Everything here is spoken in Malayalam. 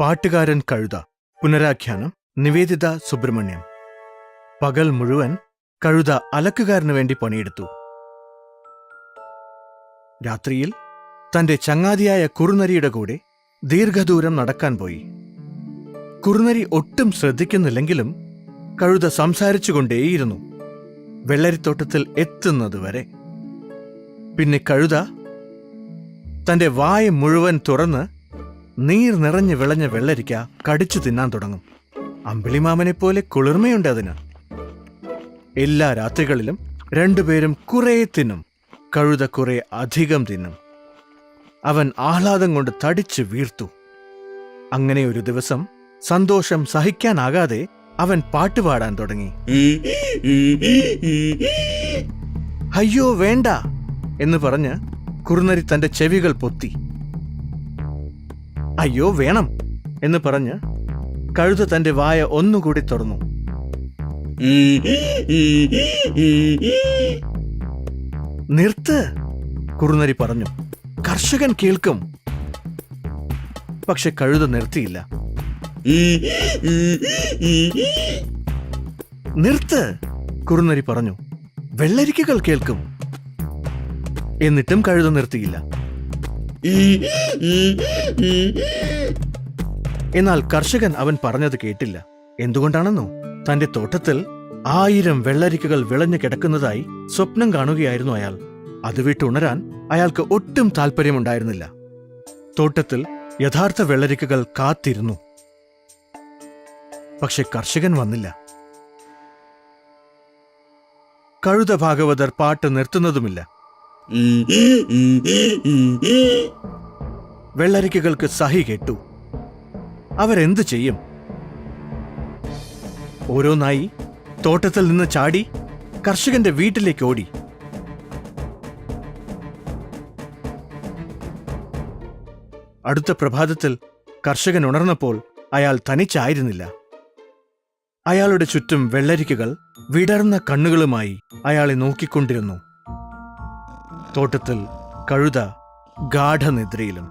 പാട്ടുകാരൻ കഴുത. പുനരാഖ്യാനം നിവേദിത സുബ്രഹ്മണ്യം. പകൽ മുഴുവൻ കഴുത അലക്കുകാരന് വേണ്ടി പണിയെടുത്തു. രാത്രിയിൽ തന്റെ ചങ്ങാതിയായ കുറുനരിയുടെ കൂടെ ദീർഘദൂരം നടക്കാൻ പോയി. കുറുനരി ഒട്ടും ശ്രദ്ധിക്കുന്നില്ലെങ്കിലും കഴുത സംസാരിച്ചുകൊണ്ടേയിരുന്നു. വെള്ളരിത്തോട്ടത്തിൽ എത്തുന്നതുവരെ. പിന്നെ കഴുത തന്റെ വായ മുഴുവൻ തുറന്ന് നീർ നിറഞ്ഞു വിളഞ്ഞ വെള്ളരിക്ക കടിച്ചു തിന്നാൻ തുടങ്ങും. അമ്പിളിമാമനെ പോലെ കുളിർമയുണ്ട് അതിന്. എല്ലാ രാത്രികളിലും രണ്ടുപേരും കുറേ തിന്നും കഴുത കുറെ അധികം തിന്നും. അവൻ ആഹ്ലാദം കൊണ്ട് തടിച്ചു വീർത്തു. അങ്ങനെ ഒരു ദിവസം സന്തോഷം സഹിക്കാനാകാതെ അവൻ പാട്ടുപാടാൻ തുടങ്ങി. അയ്യോ വേണ്ട എന്ന് പറഞ്ഞ് കുറുനരി തന്റെ ചെവികൾ പൊത്തി. അയ്യോ വേണം എന്ന് പറഞ്ഞ് കഴുത തന്റെ വായ ഒന്നുകൂടി തുറന്നു. നിർത്ത് കുറുനരി പറഞ്ഞു. കർഷകൻ കേൾക്കും. പക്ഷെ കഴുത നിർത്തിയില്ല. നിർത്ത് കുറുനരി പറഞ്ഞു. വെള്ളരിക്കകൾ കേൾക്കും. എന്നിട്ടും കഴുത നിർത്തിയില്ല. എന്നാൽ കർഷകൻ അവൻ പറഞ്ഞത് കേട്ടില്ല. എന്തുകൊണ്ടാണെന്നോ? തന്റെ തോട്ടത്തിൽ ആയിരം വെള്ളരിക്കകൾ വിളഞ്ഞു കിടക്കുന്നതായി സ്വപ്നം കാണുകയായിരുന്നു അയാൾ. അത് വിട്ടുണരാൻ അയാൾക്ക് ഒട്ടും താല്പര്യമുണ്ടായിരുന്നില്ല തോട്ടത്തിൽ യഥാർത്ഥ വെള്ളരിക്കകൾ കാത്തിരുന്നു. പക്ഷെ കർഷകൻ വന്നില്ല. കഴുത ഭാഗവതർ പാട്ട് നിർത്തുന്നതുമില്ല. വെള്ളരിക്കകൾക്ക് സഹി കേട്ടു. അവരെന്തു ചെയ്യും? ഓരോന്നായി തോട്ടത്തിൽ നിന്ന് ചാടി കർഷകന്റെ വീട്ടിലേക്ക് ഓടി. അടുത്ത പ്രഭാതത്തിൽ കർഷകൻ ഉണർന്നപ്പോൾ അയാൾ തനിച്ചായിരുന്നില്ല. അയാളുടെ ചുറ്റും വെള്ളരിക്കകൾ വിടർന്ന കണ്ണുകളുമായി അയാളെ നോക്കിക്കൊണ്ടിരുന്നു. തോട്ടത്തിൽ കഴുത ഗാഠനിദ്രയിലും